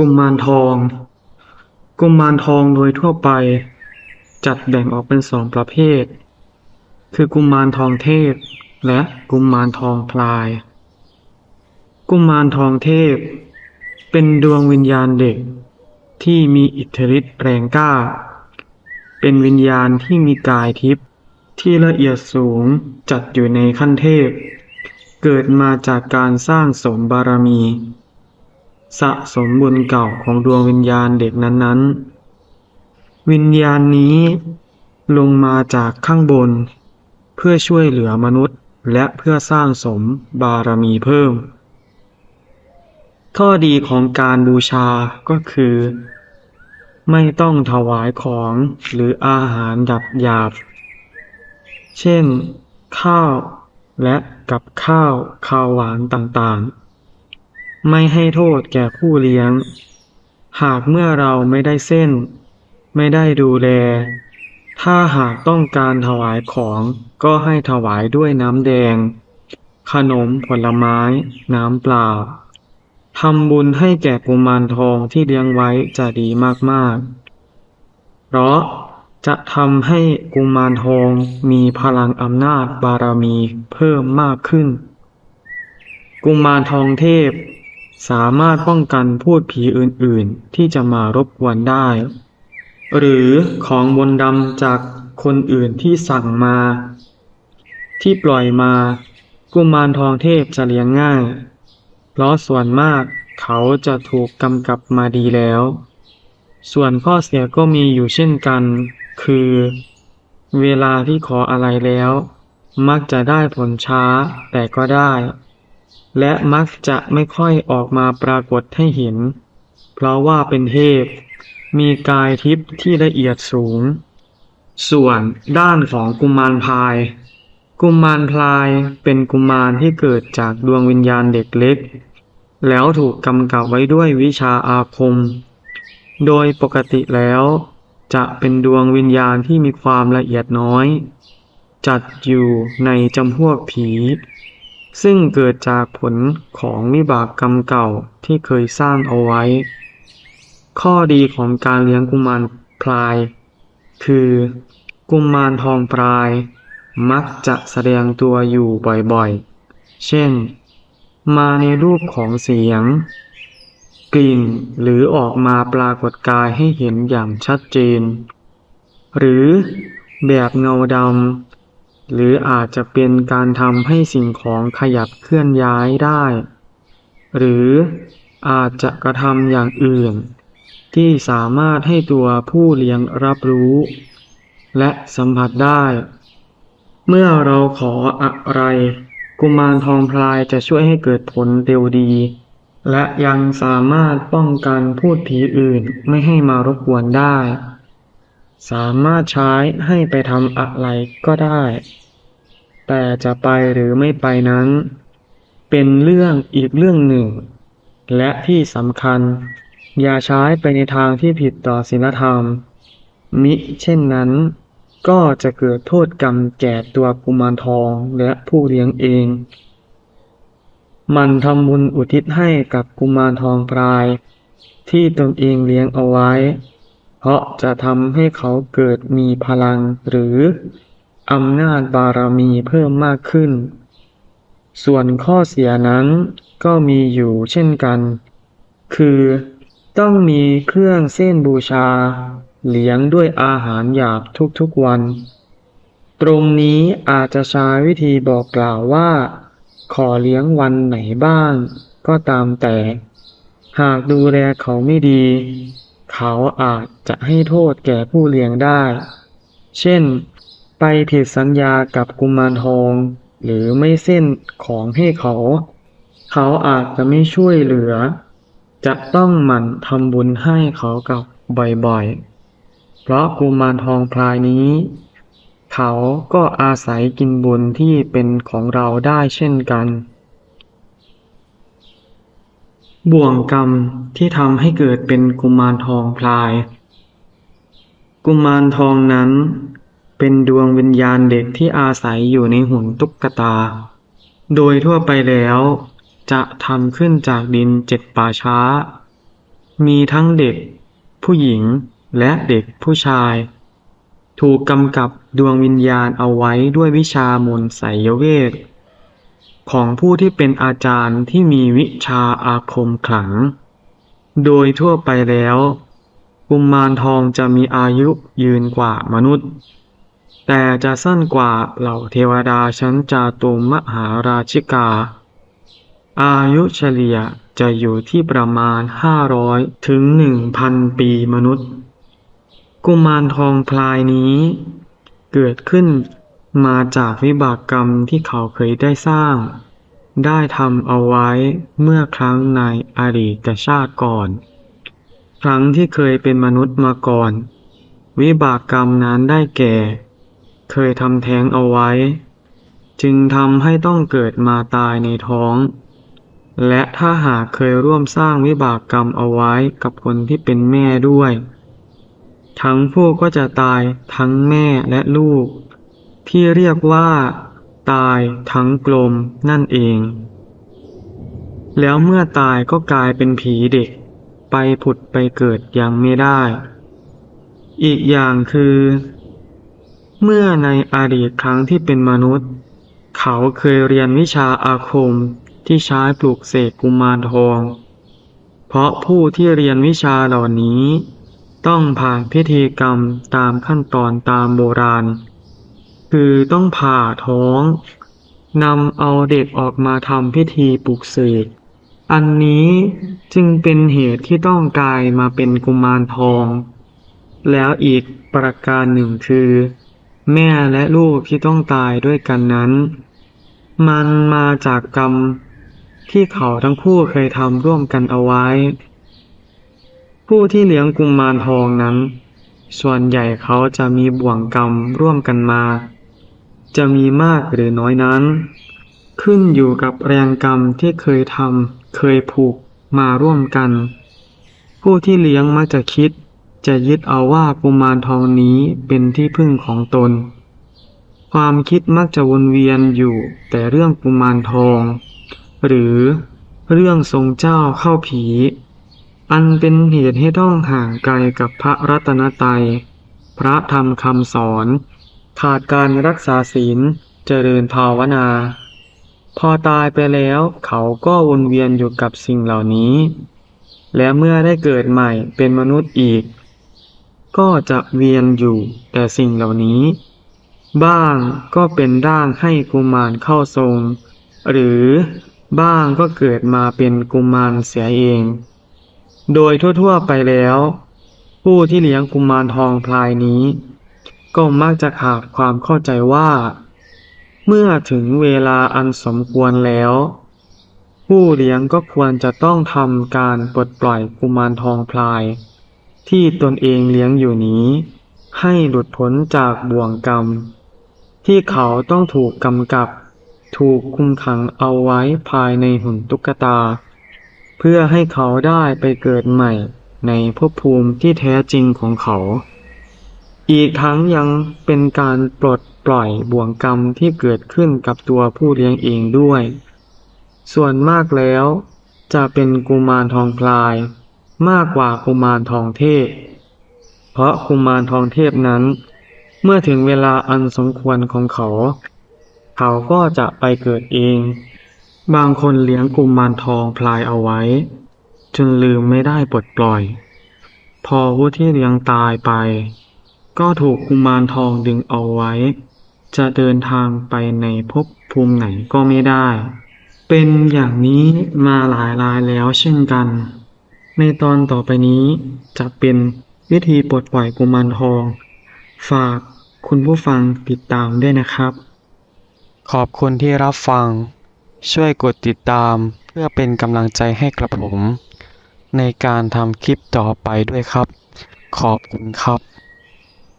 กุมารทอง กุมารทองโดยทั่วไป จัดแบ่งออกเป็นสองประเภท คือกุมารทองเทพ และกุมารทองพลาย กุมารทองเทพ เป็นดวงวิญญาณเด็กที่มีอิทธิฤทธิ์แรงกล้า เป็นวิญญาณที่มีกายทิพย์ที่ละเอียดสูงจัดอยู่ในขั้นเทพ เกิดมาจากการสร้างสมบารมี สะสมบุญเก่าของดวงวิญญาณเด็กนั้นๆ วิญญาณนี้ลงมาจากข้างบน เพื่อช่วยเหลือมนุษย์และเพื่อสร้างสมบารมีเพิ่ม ข้อดีของการบูชาก็คือ ไม่ต้องถวายของหรืออาหารหยาบหยาบๆเช่น ข้าวและกับข้าวคาวหวานต่างๆ ไม่ให้โทษแก่ผู้เลี้ยง หากเมื่อเราไม่ได้เส้น ไม่ได้ดูแล ถ้าหากต้องการถวายของก็ให้ถวายด้วยน้ำแดง ขนมผลไม้ น้ำเปล่าทำบุญให้แก่กุมารทองที่เลี้ยงไว้จะดีมากๆ เพราะจะทำให้กุมารทองมีพลังอำนาจบารมีเพิ่มมากขึ้น กุมารทองเทพ สามารถป้องกันพูดผีอื่นๆ ที่จะมารบกวนได้ หรือของบนต์ดำจากคนอื่นที่สั่งมา ที่ปล่อยมา กุมารทองเทพจะเลี้ยงง่าย เพราะส่วนมากเขาจะถูกกำกับมาดีแล้ว ส่วนข้อเสียก็มีอยู่เช่นกัน คือ เวลาที่ขออะไรแล้ว มักจะได้ผลช้าแต่ก็ได้ และมักจะไม่ค่อยออกมาปรากฏให้เห็น เพราะว่าเป็นเทพ มีกายทิพย์ที่ละเอียดสูง ส่วนด้านของกุมารพาย กุมารพลายเป็นกุมารที่เกิดจากดวงวิญญาณเด็กเล็ก แล้วถูกกำกับไว้ด้วยวิชาอาคม โดยปกติแล้วจะเป็นดวงวิญญาณที่มีความละเอียดน้อย จัดอยู่ในจำพวกผี ซึ่งเกิดจากผลของวิบากกรรมเก่าที่เคยสร้างเอาไว้ ข้อดีของการเลี้ยงกุมารพลาย คือกุมารทองพลาย มักจะแสดงตัวอยู่บ่อยๆ เช่น มาในรูปของเสียง กลิ่นหรือออกมาปรากฏกายให้เห็นอย่างชัดเจน หรือแบบเงาดำ หรืออาจจะเป็นการทำให้สิ่งของขยับเคลื่อนย้ายได้ หรืออาจจะกระทำอย่างอื่น ที่สามารถให้ตัวผู้เลี้ยงรับรู้ และสัมผัสได้ เมื่อเราขออะไร กุมารทองพลายจะช่วยให้เกิดผลเร็วดี และยังสามารถป้องกันพูดผีอื่นไม่ให้มารบกวนได้ สามารถใช้ให้ไปทำอะไรก็ได้ แต่จะไปหรือไม่ไปนั้น เป็นเรื่องอีกเรื่องหนึ่ง และที่สำคัญ อย่าใช้ไปในทางที่ผิดต่อศีลธรรม มิเช่นนั้น ก็จะเกิดโทษกรรมแก่ตัวกุมารทองและผู้เลี้ยงเอง มันทำบุญอุทิศให้กับกุมารทองพราย ที่ตนเองเลี้ยงเอาไว้ ราะจะทำให้เขาเกิดมีพลังหรืออำนาจบารมีเพิ่มมากขึ้น ส่วนข้อเสียนั้นก็มีอยู่เช่นกัน คือต้องมีเครื่องเส้นบูชา เลี้ยงด้วยอาหารหยาบทุกๆวัน ตรงนี้อาจจะใช้วิธีบอกกล่าวว่า ขอเลี้ยงวันไหนบ้าง ก็ตามแต่ หากดูแลเขาไม่ดี เขาอาจจะให้โทษแก่ผู้เลี้ยงได้ เช่น ไปผิดสัญญากับกุมารทอง หรือไม่เส้นของให้เขา เขาอาจจะไม่ช่วยเหลือ จะต้องหมั่นทำบุญให้เขากับบ่อยๆ เพราะกุมารทองพลายนี้ เขาก็อาศัยกินบุญที่เป็นของเราได้เช่นกัน บ่วงกรรมที่ทำให้เกิดเป็นกุมารทองพลาย กุมารทองนั้น เป็นดวงวิญญาณเด็กที่อาศัยอยู่ในหุ่นตุ๊กตา โดยทั่วไปแล้ว จะทำขึ้นจากดินเจ็ดป่าช้า มีทั้งเด็ก ผู้หญิงและเด็กผู้ชาย ถูกกำกับดวงวิญญาณเอาไว้ด้วยวิชามนต์ไสยเวท ของผู้ที่เป็นอาจารย์ที่มีวิชาอาคมขลัง โดยทั่วไปแล้ว กุมมารทองจะมีอายุยืนกว่ามนุษย์ แต่จะสั้นกว่าเหล่าเทวดาชั้นจาตุมหาราชิกา อายุเฉลี่ยจะอยู่ที่ประมาณ 500 ถึง 1,000 ปีมนุษย์ กุมารทองพลายนี้เกิดขึ้น มาจากวิบากกรรมที่เขาเคยได้สร้าง ได้ทำเอาไว้เมื่อครั้งในอดีตชาติก่อน ครั้งที่เคยเป็นมนุษย์มาก่อน วิบากกรรมนั้นได้แก่ เคยทำแท้งเอาไว้ จึงทำให้ต้องเกิดมาตายในท้อง และถ้าหากเคยร่วมสร้างวิบากกรรมเอาไว้กับคนที่เป็นแม่ด้วย ทั้งผู้ก็จะตายทั้งแม่และลูก ที่เรียกว่า ตายทั้งกลมนั่นเอง แล้วเมื่อตายก็กลายเป็นผีเด็ก ไปผุดไปเกิดยังไม่ได้ อีกอย่างคือ เมื่อในอดีตครั้งที่เป็นมนุษย์ เขาเคยเรียนวิชาอาคมที่ใช้ปลูกเสกกุมารทอง เพราะผู้ที่เรียนวิชาเหล่านี้ ต้องผ่านพิธีกรรมตามขั้นตอนตามโบราณ คือต้องผ่าท้องนำเอาเด็กออกมาทำพิธีปลุกเสกอันนี้จึงเป็นเหตุที่ต้องกลายมาเป็นกุมารทอง แล้วอีกประการหนึ่งคือ แม่และลูกที่ต้องตายด้วยกันนั้น มันมาจากกรรมที่เขาทั้งคู่เคยทำร่วมกันเอาไว้ ผู้ที่เลี้ยงกุมารทองนั้น ส่วนใหญ่เขาจะมีบ่วงกรรมร่วมกันมา จะมีมากหรือน้อยนั้น ขึ้นอยู่กับแรงกรรมที่เคยทำเคยผูกมาร่วมกัน ผู้ที่เลี้ยงมักจะคิด จะยึดเอาว่ากุมารทองนี้เป็นที่พึ่งของตน ความคิดมักจะวนเวียนอยู่แต่เรื่องกุมารทอง หรือเรื่องทรงเจ้าเข้าผี อันเป็นเหตุให้ต้องห่างไกลกับพระรัตนตรัย พระธรรมคำสอน ขาดการรักษาศีลเจริญภาวนา พอตายไปแล้วเขาก็วนเวียนอยู่กับสิ่งเหล่านี้ และเมื่อได้เกิดใหม่เป็นมนุษย์อีก ก็จะเวียนอยู่แต่สิ่งเหล่านี้ บ้างก็เป็นร่างให้กุมารเข้าทรง หรือบ้างก็เกิดมาเป็นกุมารเสียเอง โดยทั่วๆไปแล้ว ผู้ที่เลี้ยงกุมารทองพลายนี้ ก็มักจะขาดความเข้าใจว่า เมื่อถึงเวลาอันสมควรแล้ว ผู้เลี้ยงก็ควรจะต้องทำการปลดปล่อยกุมารทองพลาย ที่ตนเองเลี้ยงอยู่นี้ ให้หลุดพ้นจากบ่วงกรรม ที่เขาต้องถูกกำกับ ถูกคุมขังเอาไว้ภายในหุ่นตุ๊กตา เพื่อให้เขาได้ไปเกิดใหม่ในภพภูมิที่แท้จริงของเขา อีกทั้งยังเป็นการปลดปล่อยบ่วงกรรมที่เกิดขึ้นกับตัวผู้เลี้ยงเองด้วย ส่วนมากแล้ว จะเป็นกุมารทองพลาย มากกว่ากุมารทองเทพ เพราะกุมารทองเทพนั้น เมื่อถึงเวลาอันสมควรของเขา เขาก็จะไปเกิดเอง บางคนเลี้ยงกุมารทองพลายเอาไว้ จนลืมไม่ได้ปลดปล่อย พอผู้ที่เลี้ยงตายไป ก็ถูกกุมารทองดึงเอาไว้ จะเดินทางไปในภพภูมิไหนก็ไม่ได้ เป็นอย่างนี้มาหลายรายแล้วเช่นกัน ในตอนต่อไปนี้จะเป็นวิธีปลดปล่อยกุมารทอง ฝากคุณผู้ฟังติดตามด้วยนะครับ ขอบคุณที่รับฟัง ช่วยกดติดตามเพื่อเป็นกำลังใจให้กับผม ในการทำคลิปต่อไปด้วยครับ ขอบคุณครับ